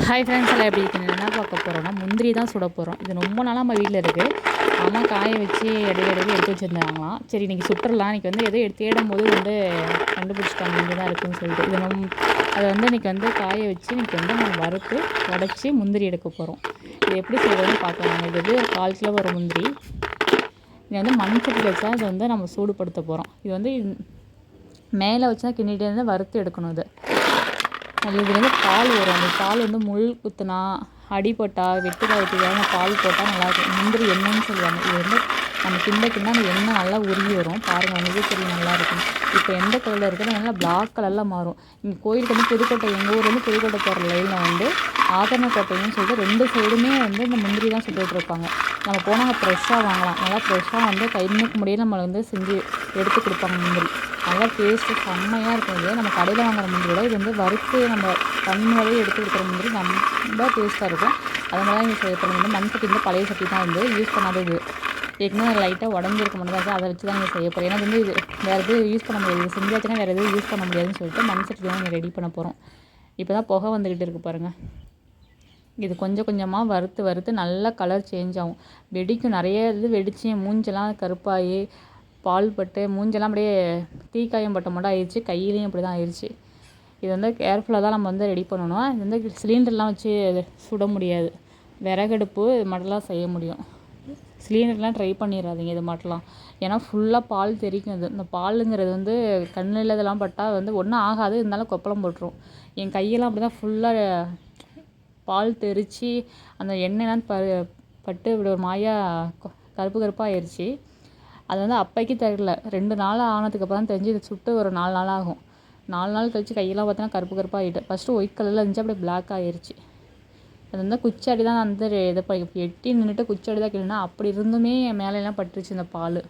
Hi friends எல்லாம் எப்படி இருக்கீங்க? என்ன பார்க்க போகிறோம்னா முந்திரி தான் சுட போகிறோம் இது ரொம்ப நாளாக நம்ம வீட்டில் இருக்குது ஆனால் காய வச்சு இடையில இடையில எடுத்து வச்சுருந்தாங்களாம். சரி இன்றைக்கி சுட்டுறலாம். இன்றைக்கி வந்து எதோ எடுத்து தேடும் போது வந்து கண்டுபிடிச்சிட்டாங்க. இங்கே தான் இருக்குதுன்னு சொல்லிட்டு. இது நம் அதை வந்து இன்றைக்கி வந்து காய வச்சு இன்றைக்கி வந்து நம்ம வறுத்து உடச்சி முந்திரி எடுக்க போகிறோம் இது எப்படி செய்கிறதுன்னு பார்க்கலாம். இது வந்து ஒரு கால் கிலோ வரும் முந்திரி. இது வந்து மண் சட்டியில் வச்சா இதை வந்து நம்ம சூடுபடுத்த போகிறோம் இது வந்து மேலே வச்சா கிண்டிகிட்டே இருந்து வறுத்து எடுக்கணும் இது. அது இதுலேருந்து பால் வரும். அந்த பால் வந்து முள் குத்துனா அடிபட்டா வெட்டு காயத்துக்கான பால் போட்டால் நல்லாயிருக்கும் முந்திரி எண்ணெய்ன்னு சொல்லுவாங்க. இது வந்து நம்ம கிண்ட கிண்ட அந்த எண்ணெய் நல்லா உருகி வரும். பாருங்கள் உங்களுக்கே தெரியும் நல்லாயிருக்கும் இப்போ எந்த கோயிலில் இருக்குன்னு நல்லா பிளாக் கலரில் மாறும். இங்கே கோயிலுக்கு வந்து புதுக்கோட்டை எங்கள் ஊர்லேருந்து புதுக்கோட்டை போகிற லைனில் வந்து ஆதரணக்கோட்டைன்னு சொல்லிட்டு ரெண்டு சைடுமே வந்து இந்த முந்திரி தான் சுட்டுட்டு இருப்பாங்க. நம்ம போனால் ஃப்ரெஷ்ஷாக வாங்கலாம். நல்லா ஃப்ரெஷ்ஷாக வந்து கை நிற்க முடியாது நம்மளை வந்து செஞ்சு எடுத்து கொடுப்பாங்க முந்திரி. நல்லா டேஸ்ட்டு செம்மையாக இருக்கும். இது நம்ம கடையில் வாங்குற முந்திரியோட இது வந்து வறுத்து நம்ம கண் எடுத்து கொடுக்குற முந்திரி ரொம்ப டேஸ்ட்டாக இருக்கும். அது மாதிரி தான் இங்கே செய்யப்படும் வந்து மண் சட்டி வந்து பழைய சட்டி தான் வந்து யூஸ் பண்ணாதது. ஏற்கனவே லைட்டாக உடஞ்சிருக்க முடியாது அதை வச்சு தான் இங்கே செய்ய போகிறோம் ஏன்னா வந்து இது வேறு எதுவும் யூஸ் பண்ண முடியாது. இது செஞ்சாச்சுன்னா வேறு எதுவும் யூஸ் பண்ண முடியாதுன்னு சொல்லிட்டு மண் சட்டி தான் ரெடி பண்ண போகிறோம் இப்போ தான் புகை வந்துக்கிட்டு இருக்குது பாருங்கள் இது கொஞ்சம் கொஞ்சமாக வறுத்து வறுத்து நல்லா கலர் சேஞ்ச் ஆகும். வெடிக்கும். நிறைய இது வெடித்து மூஞ்செல்லாம் கருப்பாகி பால் பட்டு மூஞ்செல்லாம் அப்படியே தீக்காயம் பட்ட மட்டும் ஆயிடுச்சு கையிலையும் அப்படி தான் ஆயிடுச்சு. இது வந்து கேர்ஃபுல்லாக தான் நம்ம வந்து ரெடி பண்ணணும். இது வந்து சிலிண்டர்லாம் வச்சு சுட முடியாது. விறகடுப்பு இது மட்டும்லாம் செய்ய முடியும். சிலிண்டர்லாம் ட்ரை பண்ணிடாதீங்க இது மட்டும்லாம். ஏன்னா ஃபுல்லாக பால் தெரிக்கும் இது. இந்த பாலுங்கிறது வந்து கண்ணில் இதெல்லாம் பட்டால் வந்து ஒன்றும் ஆகாது இருந்தாலும் கொப்பளம் போட்டுரும். என் கையெல்லாம் அப்படி தான் ஃபுல்லாக பால் தெரித்து அந்த எண்ணெய்லாம் ப பட்டு இப்படி ஒரு மாயாக கருப்பு கருப்பாக ஆயிடுச்சு. அது வந்து அப்போக்கி தெரியல. ரெண்டு நாள் ஆனதுக்கப்புறம் தான் தெரிஞ்சு இது சுட்டு ஒரு நாலு நாள் ஆகும். நாலு நாள் கழித்து கையெல்லாம் பார்த்தோன்னா கருப்பு கருப்பாக ஆகிட்டு ஃபஸ்ட்டு ஒயிட் கலரில் இருந்துச்சு அப்படியே பிளாக் ஆகிருச்சு அது வந்து குச்சடி தான் வந்து இதை எட்டி நின்றுட்டு குச்சடி தான் கிளீனா அப்படி இருந்துமே என் மேலெல்லாம் பட்டுருச்சு இந்த பால்.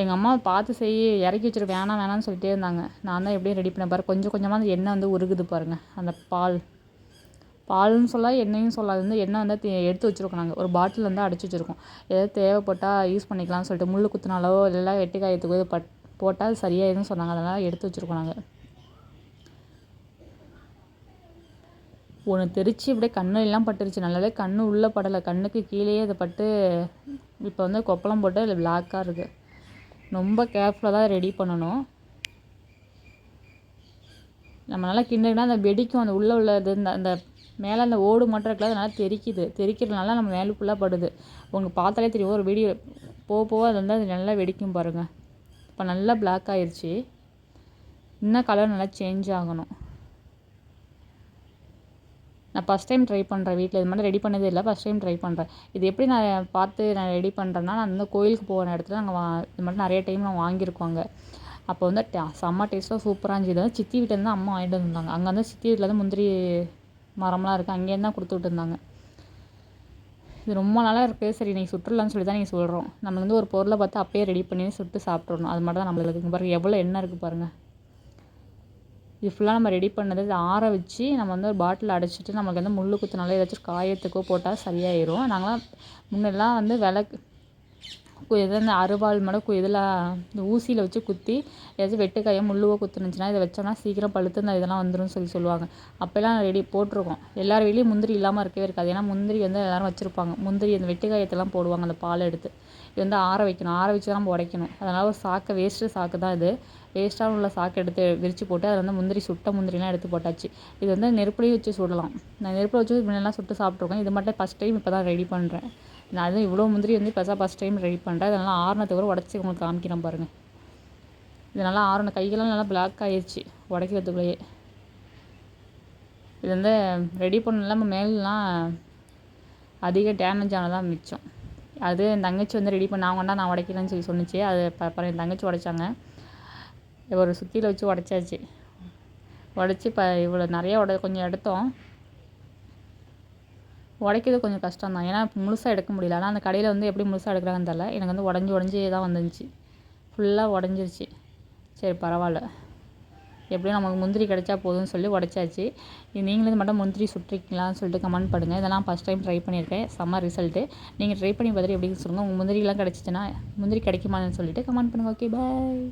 எங்கள் அம்மா பார்த்து செய் இறக்கி வச்சுட்டு வேணாம் வேணாம்னு சொல்லிட்டே இருந்தாங்க. நான் தான் எப்படியும் ரெடி பண்ண பாரு கொஞ்சம் கொஞ்சமாக அந்த எண்ணெய் வந்து உருகுது பாருங்கள் அந்த பால். பால்னு சொல்லலாம் எண்ணெயும் சொல்லாது. வந்து எண்ணெய் வந்து எடுத்து வச்சுருக்கோம் நாங்கள் ஒரு பாட்டில் வந்து அடைச்சி வச்சுருக்கோம். ஏதாவது தேவைப்பட்டால் யூஸ் பண்ணிக்கலாம்னு சொல்லிட்டு முள் குத்துனாலோ இல்லை வெட்டிக்காயத்துக்கோ இது பட் போட்டால் சரியாயிடும்னு சொன்னாங்க. அதனால் எடுத்து வச்சுருக்கோம் நாங்கள் ஒன்று தெரிச்சு இப்படியே கண்ணு எல்லாம் பட்டுருச்சு. நல்லாவே கண்ணு உள்ளே படலை. கண்ணுக்கு கீழேயே அதை பட்டு இப்போ வந்து கொப்பளம் போட்டு அதில் பிளாக்காக இருக்குது ரொம்ப கேர்ஃபுல்லாக தான் ரெடி பண்ணணும். நம்ம நல்லா கிண்டுனா அந்த வெடிக்கும் அந்த உள்ளே உள்ளது இந்த அந்த மேலே அந்த ஓடு மட்டும் இருக்கல நல்லா தெரிக்குது. தெரிக்கிறதுனால நம்ம மேலே ஃபுல்லாக படுது. உங்களுக்கு பார்த்தாலே தெரியும். ஒரு வீடியோ போக போக அது வந்து அது நல்லா வெடிக்கும் பாருங்கள் இப்போ நல்லா பிளாக் ஆயிடுச்சு இன்னும் கலர் நல்லா சேஞ்ச் ஆகணும். நான் ஃபஸ்ட் டைம் ட்ரை பண்ணுறேன் வீட்டில். இது மாதிரி ரெடி பண்ணதே இல்லை. ஃபஸ்ட் டைம் ட்ரை பண்ணுறேன் இது எப்படி நான் பார்த்து நான் ரெடி பண்ணுறேன்னா நான் வந்து கோயிலுக்கு போகிற இடத்துல நாங்கள் வா இது மாதிரி நிறைய டைம் நான் வாங்கியிருக்கோங்க அப்போ வந்து செம்ம டேஸ்ட்டாக சூப்பராக இருந்துச்சு. இது வந்து சித்தி வீட்டிலேருந்து அம்மா வாங்கிட்டு வந்தாங்க அங்கே வந்து சித்தி வீட்டில் வந்து முந்திரி மரம்லாம் இருக்குது அங்கேருந்து தான் கொடுத்து விட்டுருந்தாங்க இது ரொம்ப நாளாக இருக்குது சரி. நீங்கள் சுற்றுலான்னு சொல்லி தான் நீங்கள் சொல்கிறோம் நம்ம வந்து ஒரு பொருளை பார்த்து அப்பயே ரெடி பண்ணி சுட்டு சாப்பிட்றணும் அது மட்டும் தான் நம்மளுக்கு பாருங்கள் எவ்வளோ எண்ணெய் இருக்குது பாருங்கள் இது ஃபுல்லாக நம்ம ரெடி பண்ணது இது ஆற வச்சு நம்ம வந்து ஒரு பாட்டில் அடைச்சிட்டு நம்மளுக்கு வந்து முள் குத்துனால ஏதாச்சும் காயத்துக்கோ போட்டால் சரியாயிடும் நாங்களாம் முன்னெல்லாம் வந்து விளக்கு எது இந்த அருவாள் மடக்கு இதில் இந்த ஊசியில் வச்சு குத்தி ஏதாச்சும் வெட்டுக்காயோ முள்ளுவோ குத்துனுச்சுன்னா இதை வச்சோம்னா சீக்கிரம் பழுத்து இந்த இதெல்லாம் வந்துடும் சொல்லி சொல்லுவாங்க. அப்போல்லாம் ரெடி போட்டிருக்கோம். எல்லார் வீட்லேயும் முந்திரி இல்லாமல் இருக்கவே இருக்காது. ஏன்னா முந்திரி வந்து எல்லோரும் வச்சுருப்பாங்க. முந்திரி அந்த வெட்டுக்காயத்தெல்லாம் போடுவாங்க அந்த பால் எடுத்து. இது வந்து ஆற வைக்கணும். ஆற வச்சு தான் நம்ம உடைக்கணும். அதனால் ஒரு சாக்கை வேஸ்ட்டு சாக்கு தான் இது. வேஸ்ட்டாக உள்ள சாக்கு எடுத்து விரித்து போட்டு அதில் வந்து முந்திரி சுட்ட முந்திரிலாம் எடுத்து போட்டாச்சு. இது வந்து நெருப்புலேயும் வச்சு சுடலாம். நான் நெருப்பில் வச்சு முன்னெல்லாம் சுட்டு சாப்பிட்ருக்கேன் இது மட்டும் ஃபஸ்ட் டைம் இப்போ தான் ரெடி பண்ணுறேன் நான் அதுவும் இவ்வளோ முந்திரி வந்து இப்போ ஃபஸ்ட் டைம் ரெடி பண்ணுறேன் அதனால் ஆறுனத்துக்கு கூட உடச்சி உங்களுக்கு காமிக்கிறேன் பாருங்கள் இது நல்லா ஆறுன கைகள்லாம் நல்லா பிளாக் ஆகிடுச்சு உடைக்கிறதுக்குள்ளேயே. இது வந்து ரெடி பண்ணலாம் நம்ம மேலாம் அதிக டேமேஜ் ஆனதான் மிச்சம். அது என் தங்கச்சி வந்து ரெடி பண்ண நான் உடைக்கலன்னு சொல்லி சொன்னிச்சு. அது அப்புறம் என் தங்கச்சி உடைச்சாங்க. ஒரு சுத்தியில் வச்சு உடச்சாச்சு. உடச்சி இப்போ இவ்வளோ நிறையா உட கொஞ்சம் எடுத்தோம். உடைக்கிறது கொஞ்சம் கஷ்டம் தான் ஏன்னா முழுசாக எடுக்க முடியல. ஆனால் அந்த கடையில் வந்து எப்படி முழுசாக எடுக்கிறாங்கன்னு தெரில எனக்கு வந்து உடஞ்சி உடஞ்சி தான் வந்துருந்துச்சு. ஃபுல்லாக உடஞ்சிருச்சு. சரி பரவாயில்ல. எப்படியும் நமக்கு முந்திரி கிடைச்சா போதும்னு சொல்லி உடச்சாச்சு. இது நீங்களும் மட்டும் முந்திரி சுட்டிருக்கீங்களான்னு சொல்லிட்டு கமெண்ட் பண்ணுங்கள் இதெல்லாம் ஃபஸ்ட் டைம் ட்ரை பண்ணியிருக்கேன். செம்ம ரிசல்ட்டு நீங்கள் ட்ரை பண்ணி பார்த்துட்டு எப்படின்னு சொல்லுங்கள் உங்கள் முந்திரிலாம் கிடச்சிச்சின்னா முந்திரி கிடைக்குமான்னு சொல்லிட்டு கமெண்ட் பண்ணுங்கள் ஓகே பாய்